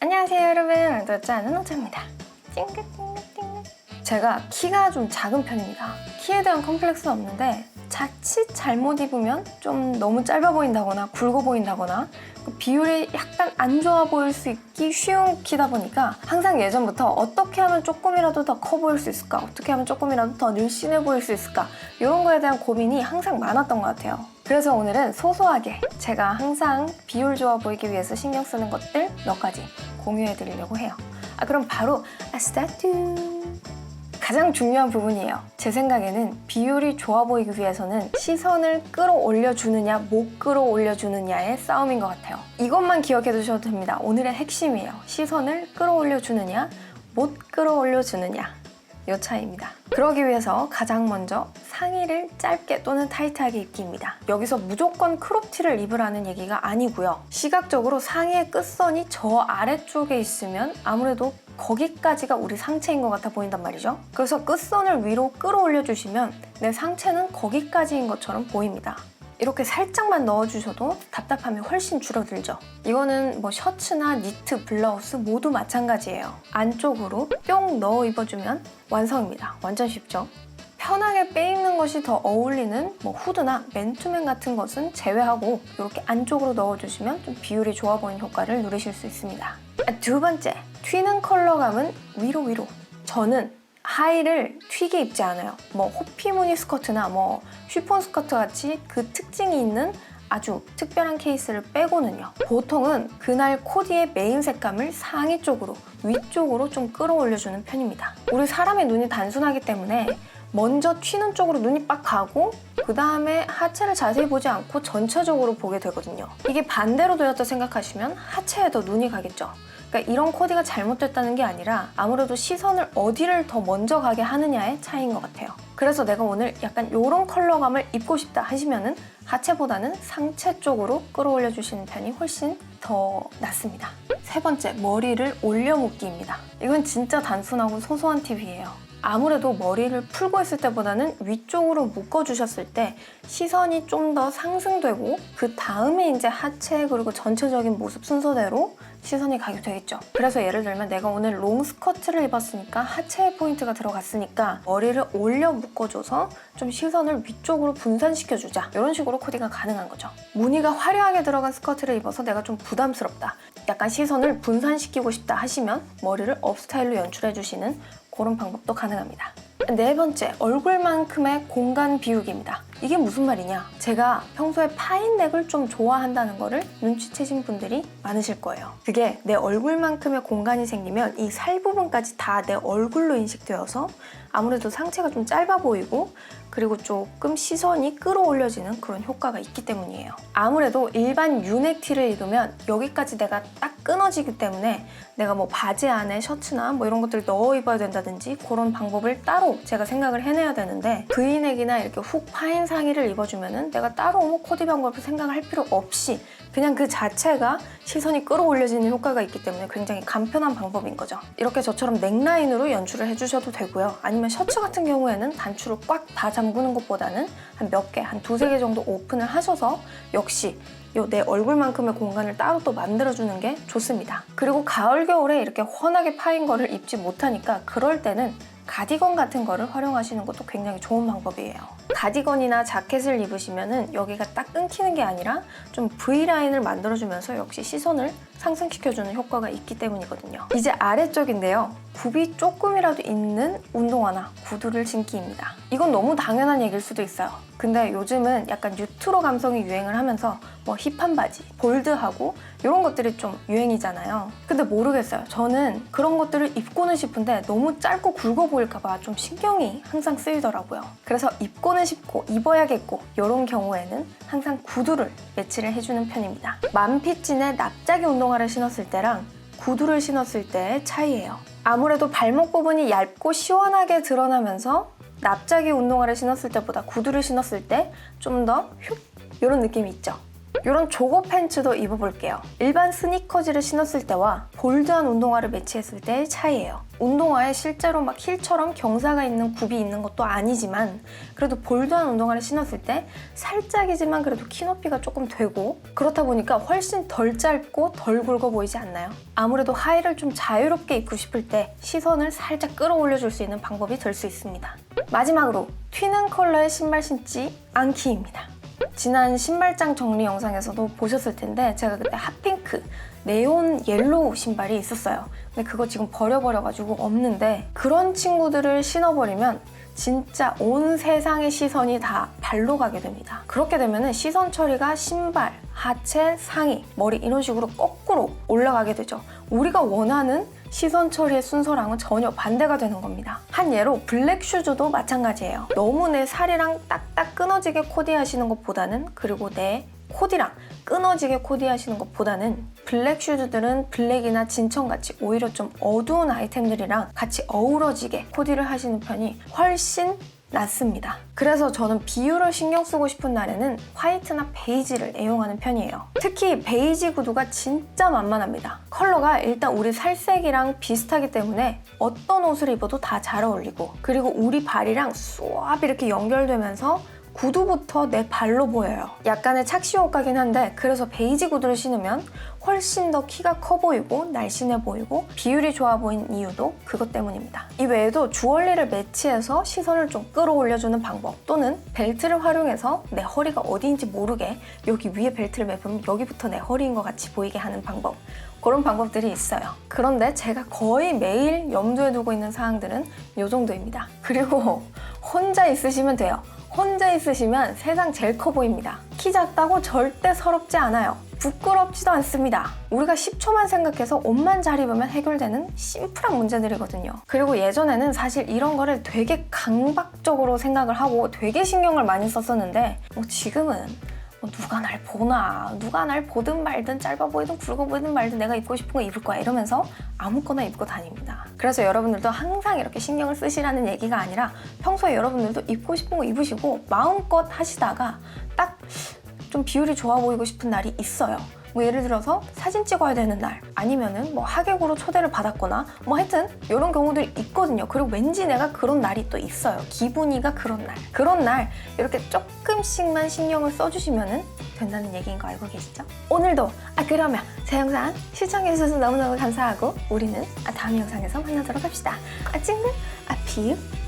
안녕하세요 여러분. 안녕하지 않은 오자입니다. 찡긋찡긋찡긋. 제가 키가 좀 작은 편입니다. 키에 대한 컴플렉스는 없는데 자칫 잘못 입으면 좀 너무 짧아 보인다거나 굵어 보인다거나 그 비율이 약간 안 좋아 보일 수 있기 쉬운 키다 보니까 항상 예전부터 어떻게 하면 조금이라도 더 커 보일 수 있을까 어떻게 하면 조금이라도 더 늘씬해 보일 수 있을까 이런 거에 대한 고민이 항상 많았던 것 같아요 그래서 오늘은 소소하게 제가 항상 비율 좋아 보이기 위해서 신경 쓰는 것들 몇 가지 공유해 드리려고 해요 아 그럼 바로 스타트 가장 중요한 부분이에요. 제 생각에는 비율이 좋아 보이기 위해서는 시선을 끌어올려 주느냐, 못 끌어올려 주느냐의 싸움인 것 같아요. 이것만 기억해 두셔도 됩니다. 오늘의 핵심이에요. 시선을 끌어올려 주느냐, 못 끌어올려 주느냐. 요 차이입니다. 그러기 위해서 가장 먼저 상의를 짧게 또는 타이트하게 입기입니다. 여기서 무조건 크롭티를 입으라는 얘기가 아니고요. 시각적으로 상의의 끝선이 저 아래쪽에 있으면 아무래도 거기까지가 우리 상체인 것 같아 보인단 말이죠. 그래서 끝선을 위로 끌어올려 주시면 내 상체는 거기까지인 것처럼 보입니다. 이렇게 살짝만 넣어주셔도 답답함이 훨씬 줄어들죠. 이거는 뭐 셔츠나 니트, 블라우스 모두 마찬가지예요. 안쪽으로 뿅 넣어 입어주면 완성입니다. 완전 쉽죠? 편하게 빼입는 것이 더 어울리는 뭐 후드나 맨투맨 같은 것은 제외하고 이렇게 안쪽으로 넣어주시면 좀 비율이 좋아 보이는 효과를 누리실 수 있습니다. 아, 두 번째, 튀는 컬러감은 위로 위로. 저는 하의를 튀게 입지 않아요. 뭐 호피무늬 스커트나 뭐 쉬폰 스커트 같이 그 특징이 있는 아주 특별한 케이스를 빼고는요. 보통은 그날 코디의 메인 색감을 상의 쪽으로, 위쪽으로 좀 끌어올려주는 편입니다. 우리 사람의 눈이 단순하기 때문에 먼저 튀는 쪽으로 눈이 빡 가고 그 다음에 하체를 자세히 보지 않고 전체적으로 보게 되거든요. 이게 반대로 되었다 생각하시면 하체에 더 눈이 가겠죠. 그러니까 이런 코디가 잘못됐다는 게 아니라 아무래도 시선을 어디를 더 먼저 가게 하느냐의 차이인 것 같아요. 그래서 내가 오늘 약간 이런 컬러감을 입고 싶다 하시면은 하체보다는 상체 쪽으로 끌어올려 주시는 편이 훨씬 더 낫습니다. 세 번째, 머리를 올려 묶기입니다. 이건 진짜 단순하고 소소한 팁이에요. 아무래도 머리를 풀고 있을 때보다는 위쪽으로 묶어주셨을 때 시선이 좀 더 상승되고 그 다음에 이제 하체 그리고 전체적인 모습 순서대로 시선이 가게 되겠죠. 그래서 예를 들면 내가 오늘 롱 스커트를 입었으니까 하체에 포인트가 들어갔으니까 머리를 올려 묶어줘서 좀 시선을 위쪽으로 분산시켜주자. 이런 식으로 코디가 가능한 거죠. 무늬가 화려하게 들어간 스커트를 입어서 내가 좀 부담스럽다. 약간 시선을 분산시키고 싶다 하시면 머리를 업스타일로 연출해주시는 그런 방법도 가능합니다. 네 번째, 얼굴만큼의 공간 비우기입니다. 이게 무슨 말이냐? 제가 평소에 파인넥을 좀 좋아한다는 거를 눈치채신 분들이 많으실 거예요. 그게 내 얼굴만큼의 공간이 생기면 이 살 부분까지 다 내 얼굴로 인식되어서 아무래도 상체가 좀 짧아 보이고 그리고 조금 시선이 끌어올려지는 그런 효과가 있기 때문이에요. 아무래도 일반 유넥 티를 입으면 여기까지 내가 딱 끊어지기 때문에 내가 뭐 바지 안에 셔츠나 뭐 이런 것들을 넣어 입어야 된다든지 그런 방법을 따로 제가 생각을 해내야 되는데 브이넥이나 이렇게 훅 파인 상의를 입어주면은 내가 따로 뭐 코디 방법을 생각을 할 필요 없이 그냥 그 자체가 시선이 끌어올려지는 효과가 있기 때문에 굉장히 간편한 방법인 거죠. 이렇게 저처럼 넥라인으로 연출을 해주셔도 되고요. 아니면 셔츠 같은 경우에는 단추를 꽉다 잠그는 것보다는 한 몇 개, 한 두세 개 정도 오픈을 하셔서 역시 요내 얼굴만큼의 공간을 따로 또 만들어주는 게 좋습니다. 그리고 가을, 겨울에 이렇게 훤하게 파인 거를 입지 못하니까 그럴 때는 가디건 같은 거를 활용하시는 것도 굉장히 좋은 방법이에요. 가디건이나 자켓을 입으시면은 여기가 딱 끊기는 게 아니라 좀 V라인을 만들어주면서 역시 시선을 상승시켜주는 효과가 있기 때문이거든요. 이제 아래쪽인데요. 굽이 조금이라도 있는 운동화나 구두를 신기입니다. 이건 너무 당연한 얘기일 수도 있어요. 근데 요즘은 약간 뉴트로 감성이 유행을 하면서 뭐 힙한 바지, 볼드하고 이런 것들이 좀 유행이잖아요. 근데 모르겠어요. 저는 그런 것들을 입고는 싶은데 너무 짧고 굵어 보일까봐 좀 신경이 항상 쓰이더라고요. 그래서 입고는 싶고 입어야겠고 이런 경우에는 항상 구두를 매치를 해주는 편입니다. 만피진의 납작이 운동화를 신었을 때랑 구두를 신었을 때의 차이예요. 아무래도 발목 부분이 얇고 시원하게 드러나면서 납작이 운동화를 신었을 때보다 구두를 신었을 때 좀 더 휙 이런 느낌이 있죠. 이런 조거 팬츠도 입어볼게요. 일반 스니커즈를 신었을 때와 볼드한 운동화를 매치했을 때의 차이예요. 운동화에 실제로 막 힐처럼 경사가 있는 굽이 있는 것도 아니지만 그래도 볼드한 운동화를 신었을 때 살짝이지만 그래도 키 높이가 조금 되고 그렇다 보니까 훨씬 덜 짧고 덜 굵어 보이지 않나요? 아무래도 하의를 좀 자유롭게 입고 싶을 때 시선을 살짝 끌어올려 줄 수 있는 방법이 될 수 있습니다. 마지막으로 튀는 컬러의 신발 신지 않기입니다. 지난 신발장 정리 영상에서도 보셨을 텐데 제가 그때 핫핑크 네온 옐로우 신발이 있었어요. 근데 그거 지금 버려버려가지고 없는데 그런 친구들을 신어버리면 진짜 온 세상의 시선이 다 발로 가게 됩니다. 그렇게 되면 시선 처리가 신발, 하체, 상의, 머리 이런 식으로 거꾸로 올라가게 되죠. 우리가 원하는 시선 처리의 순서랑은 전혀 반대가 되는 겁니다. 한 예로 블랙 슈즈도 마찬가지예요. 너무 내 살이랑 딱딱 끊어지게 코디하시는 것보다는 그리고 내 코디랑 끊어지게 코디하시는 것보다는 블랙 슈즈들은 블랙이나 진청같이 오히려 좀 어두운 아이템들이랑 같이 어우러지게 코디를 하시는 편이 훨씬 낫습니다. 그래서 저는 비율을 신경 쓰고 싶은 날에는 화이트나 베이지를 애용하는 편이에요. 특히 베이지 구두가 진짜 만만합니다. 컬러가 일단 우리 살색이랑 비슷하기 때문에 어떤 옷을 입어도 다 잘 어울리고 그리고 우리 발이랑 수압 이렇게 연결되면서 구두부터 내 발로 보여요. 약간의 착시 효과긴 한데 그래서 베이지 구두를 신으면 훨씬 더 키가 커 보이고 날씬해 보이고 비율이 좋아 보인 이유도 그것 때문입니다. 이 외에도 주얼리를 매치해서 시선을 좀 끌어올려주는 방법 또는 벨트를 활용해서 내 허리가 어디인지 모르게 여기 위에 벨트를 매보면 여기부터 내 허리인 것 같이 보이게 하는 방법 그런 방법들이 있어요. 그런데 제가 거의 매일 염두에 두고 있는 사항들은 이 정도입니다. 그리고 혼자 있으시면 돼요. 혼자 있으시면 세상 제일 커 보입니다. 키 작다고 절대 서럽지 않아요. 부끄럽지도 않습니다. 우리가 10초만 생각해서 옷만 잘 입으면 해결되는 심플한 문제들이거든요. 그리고 예전에는 사실 이런 거를 되게 강박적으로 생각을 하고 되게 신경을 많이 썼었는데 뭐 지금은 뭐 누가 날 보나? 누가 날 보든 말든 짧아 보이든 굵어 보이든 말든 내가 입고 싶은 거 입을 거야 이러면서 아무거나 입고 다닙니다. 그래서 여러분들도 항상 이렇게 신경을 쓰시라는 얘기가 아니라 평소에 여러분들도 입고 싶은 거 입으시고 마음껏 하시다가 딱 좀 비율이 좋아 보이고 싶은 날이 있어요 뭐 예를 들어서 사진 찍어야 되는 날 아니면은 뭐 하객으로 초대를 받았거나 뭐 하여튼 이런 경우들이 있거든요. 그리고 왠지 내가 그런 날이 또 있어요. 기분이가 그런 날. 그런 날 이렇게 조금씩만 신경을 써주시면 된다는 얘기인 거 알고 계시죠? 오늘도 아 그러면 제 영상 시청해주셔서 너무너무 감사하고 우리는 아, 다음 영상에서 만나도록 합시다. 아 찡긋 아 비읍